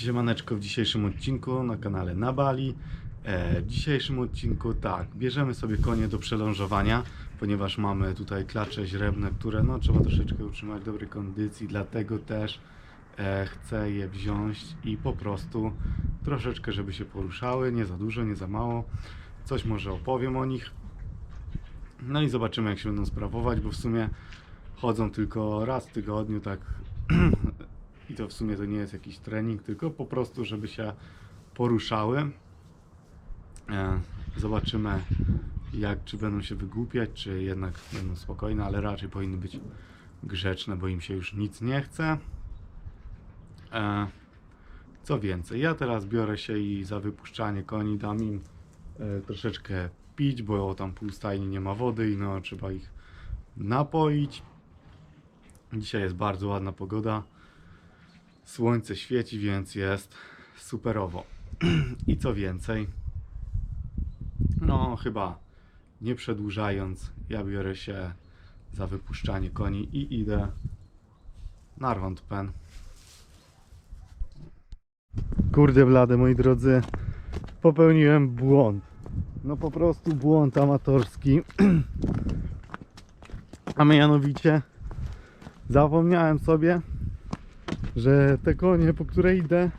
siemaneczko w dzisiejszym odcinku na kanale na Bali. E, w dzisiejszym odcinku tak, bierzemy sobie konie do przelążowania, ponieważ mamy tutaj klacze źrebne, które no trzeba troszeczkę utrzymać w dobrej kondycji, dlatego też e, chcę je wziąć i po prostu troszeczkę, żeby się poruszały, nie za dużo, nie za mało. Coś może opowiem o nich. No i zobaczymy jak się będą sprawować, bo w sumie chodzą tylko raz w tygodniu, tak i to w sumie to nie jest jakiś trening, tylko po prostu, żeby się poruszały. E, Zobaczymy, jak, czy będą się wygłupiać, czy jednak będą spokojne, ale raczej powinny być grzeczne, bo im się już nic nie chce. E, Co więcej, ja teraz biorę się i za wypuszczanie koni dam im e, troszeczkę pić, bo tam pół stajni nie ma wody i no trzeba ich napoić. Dzisiaj jest bardzo ładna pogoda. Słońce świeci, więc jest superowo. I co więcej, no chyba nie przedłużając, ja biorę się za wypuszczanie koni i idę na Rondpen. Kurde blade, moi drodzy, popełniłem błąd. No po prostu błąd amatorski. A mianowicie zapomniałem sobie, że te konie, po które idę,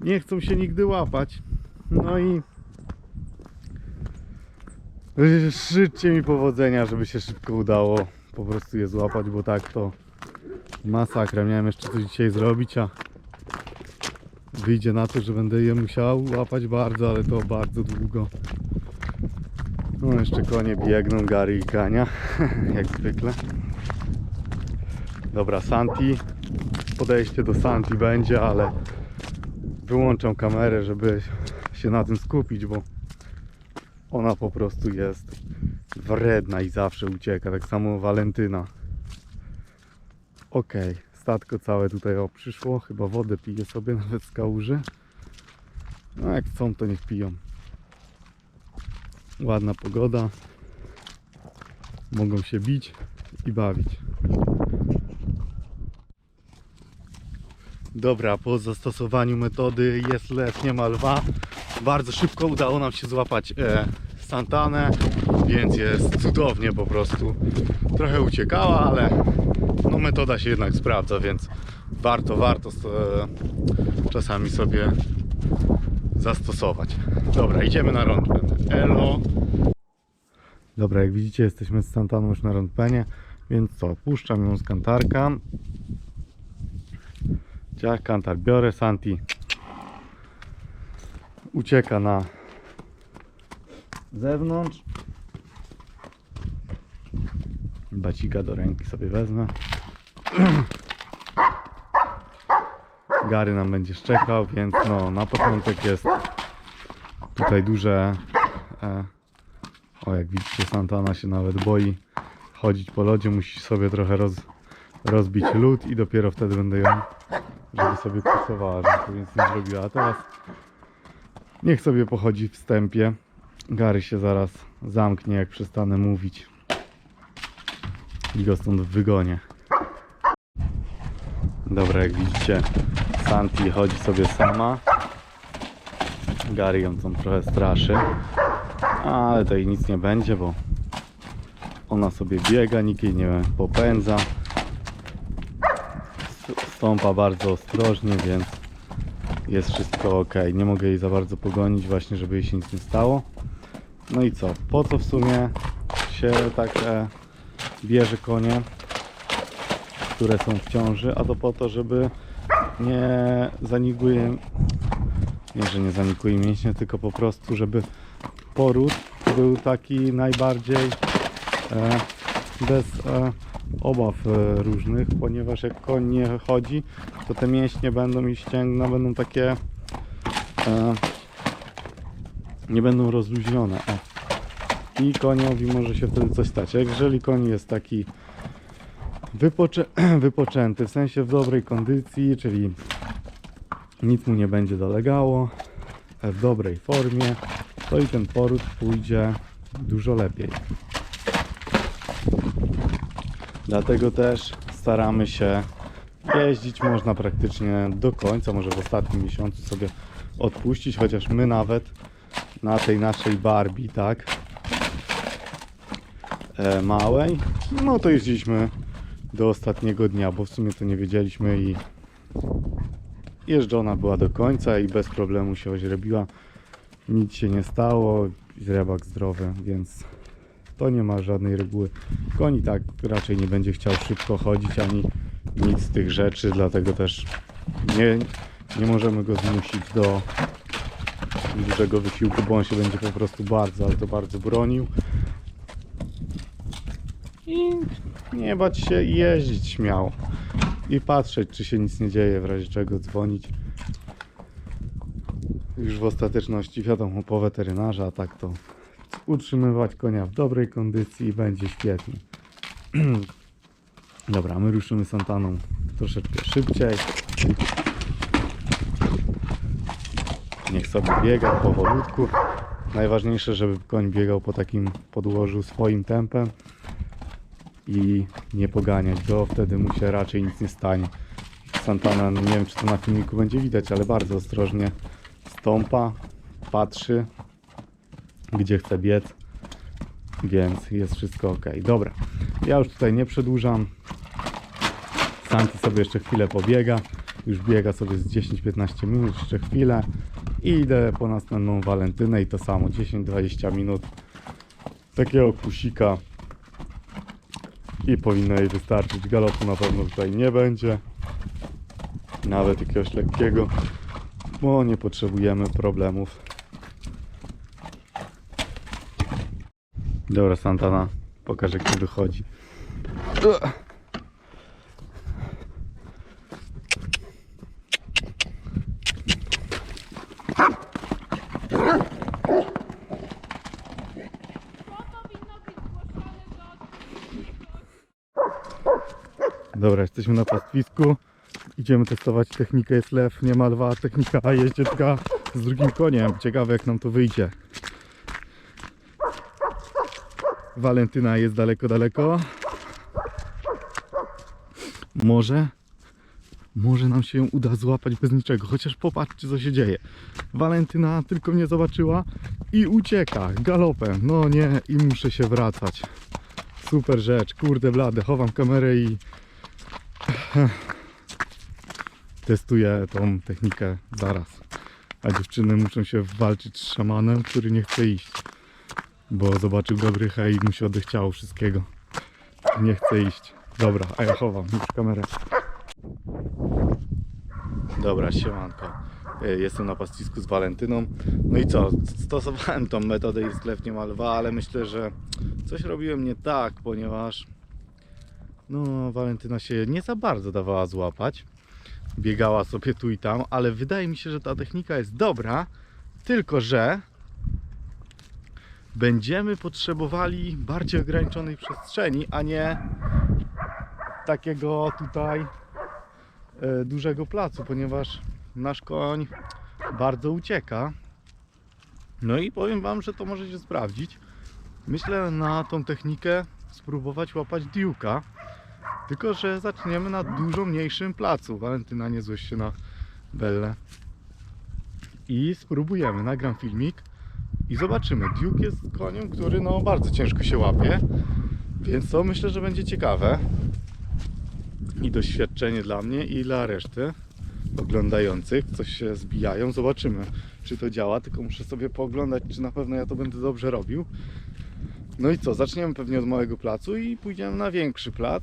nie chcą się nigdy łapać. No i życzcie mi powodzenia, żeby się szybko udało po prostu je złapać, bo tak to masakra. Miałem jeszcze coś dzisiaj zrobić, a wyjdzie na to, że będę je musiał łapać bardzo, ale to bardzo długo. No jeszcze konie biegną, Gary i Kania, jak zwykle. Dobra, Santi. Podejście do Santi będzie, ale wyłączam kamerę, żeby się na tym skupić, bo ona po prostu jest wredna i zawsze ucieka. Tak samo Walentyna. Okej, statko całe tutaj o przyszło. Chyba wodę pije sobie nawet z kałuży. No jak chcą, to niech piją. Ładna pogoda. Mogą się bić i bawić. Dobra, po zastosowaniu metody jest les, nie ma lwa. Bardzo szybko udało nam się złapać e, Santanę, więc jest cudownie po prostu. Trochę uciekała, ale no metoda się jednak sprawdza, więc warto, warto e, czasami sobie zastosować. Dobra, idziemy na rączkę. Elo. Dobra, jak widzicie jesteśmy z Santaną już na rądpenie, więc co, puszczam ją z kantarka. Ciach, kantar biorę, Santi ucieka na zewnątrz. Bacika do ręki sobie wezmę. Gary nam będzie szczekał, więc no na początek jest tutaj duże e, o jak widzicie Santana się nawet boi chodzić po lodzie, musi sobie trochę roz, rozbić lód i dopiero wtedy będę ją żeby sobie kusowała, żeby nic nie zrobiła. A teraz niech sobie pochodzi wstępie. Gary się zaraz zamknie, jak przestanę mówić. I go stąd wygonię. Dobra, jak widzicie, Santi chodzi sobie sama. Gary ją tam trochę straszy. Ale to jej nic nie będzie, bo ona sobie biega, nikt jej nie popędza stąpa bardzo ostrożnie, więc jest wszystko ok. Nie mogę jej za bardzo pogonić, właśnie żeby jej się nic nie stało. No i co? Po co w sumie się tak e, bierze konie, które są w ciąży? A to po to, żeby nie zanikuje, nie, że nie zanikuje mięśnie, tylko po prostu, żeby poród był taki najbardziej e, bez e, obaw e, różnych, ponieważ jak koń nie chodzi, to te mięśnie będą i ścięgna będą takie e, nie będą rozluźnione. I koniowi może się wtedy coś stać. Jak jeżeli koń jest taki wypoczę wypoczęty, w sensie w dobrej kondycji, czyli nic mu nie będzie dolegało, w dobrej formie, to i ten poród pójdzie dużo lepiej. Dlatego też staramy się jeździć można praktycznie do końca, może w ostatnim miesiącu sobie odpuścić, chociaż my nawet na tej naszej Barbie, tak, e, małej, no to jeździliśmy do ostatniego dnia, bo w sumie to nie wiedzieliśmy i jeżdżona była do końca i bez problemu się oźrebiła. Nic się nie stało, źrebak zdrowy, więc to nie ma żadnej reguły. Koń i tak raczej nie będzie chciał szybko chodzić ani nic z tych rzeczy, dlatego też nie, nie możemy go zmusić do dużego wysiłku, bo on się będzie po prostu bardzo, ale to bardzo bronił. I nie bać się jeździć śmiało. I patrzeć, czy się nic nie dzieje, w razie czego dzwonić. Już w ostateczności wiadomo po weterynarza, a tak to utrzymywać konia w dobrej kondycji i będzie świetnie. Dobra, my ruszymy Santaną troszeczkę szybciej. Niech sobie biega powolutku. Najważniejsze, żeby koń biegał po takim podłożu swoim tempem i nie poganiać go, wtedy mu się raczej nic nie stanie. Santana, nie wiem czy to na filmiku będzie widać, ale bardzo ostrożnie stąpa, patrzy, gdzie chce biec, więc jest wszystko ok. Dobra, ja już tutaj nie przedłużam. Santi sobie jeszcze chwilę pobiega, już biega sobie z 10-15 minut, jeszcze chwilę i idę po następną walentynę i to samo, 10-20 minut takiego kusika i powinno jej wystarczyć. Galopu na pewno tutaj nie będzie. Nawet jakiegoś lekkiego, bo nie potrzebujemy problemów. Dobra, Santana, pokaż jak to wychodzi. Dobra, jesteśmy na pastwisku. Idziemy testować technikę jest lew, nie ma lwa, technika jeździecka z drugim koniem. Ciekawe jak nam to wyjdzie. Walentyna jest daleko, daleko. Może, może nam się uda złapać bez niczego. Chociaż popatrzcie co się dzieje. Walentyna tylko mnie zobaczyła i ucieka galopem. No nie, i muszę się wracać. Super rzecz, kurde blade, chowam kamerę i testuję tą technikę zaraz. A dziewczyny muszą się walczyć z szamanem, który nie chce iść. Bo zobaczył Gabrychę i mu się odechciało wszystkiego. Nie chce iść. Dobra, a ja chowam już kamerę. Dobra, siemanko. E, Jestem na pastwisku z Walentyną. No i co? Stosowałem tą metodę i sklep nie ma ale myślę, że coś robiłem nie tak, ponieważ no, Walentyna się nie za bardzo dawała złapać. Biegała sobie tu i tam, ale wydaje mi się, że ta technika jest dobra, tylko że będziemy potrzebowali bardziej ograniczonej przestrzeni, a nie takiego tutaj e, dużego placu, ponieważ nasz koń bardzo ucieka. No i powiem Wam, że to może się sprawdzić. Myślę na tą technikę spróbować łapać diuka. Tylko, że zaczniemy na dużo mniejszym placu. Walentyna nie złość się na Bellę. I spróbujemy. Nagram filmik i zobaczymy. Duke jest koniem, który no bardzo ciężko się łapie. Więc to myślę, że będzie ciekawe. I doświadczenie dla mnie i dla reszty oglądających. Coś się zbijają. Zobaczymy, czy to działa. Tylko muszę sobie pooglądać, czy na pewno ja to będę dobrze robił. No i co? Zaczniemy pewnie od małego placu i pójdziemy na większy plac.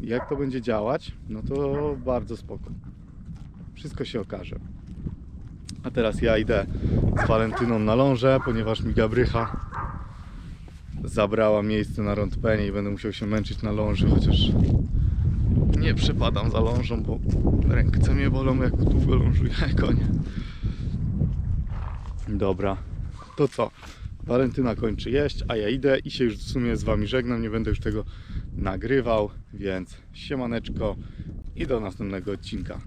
Jak to będzie działać, no to bardzo spoko. Wszystko się okaże. A teraz ja idę z Walentyną na lążę, ponieważ mi Gabrycha zabrała miejsce na rądpenie i będę musiał się męczyć na ląży, chociaż nie przepadam za lążą, bo ręce mnie bolą jak długo lążuję konie. Dobra, to co? Walentyna kończy jeść, a ja idę i się już w sumie z Wami żegnam. Nie będę już tego nagrywał, więc siemaneczko i do następnego odcinka.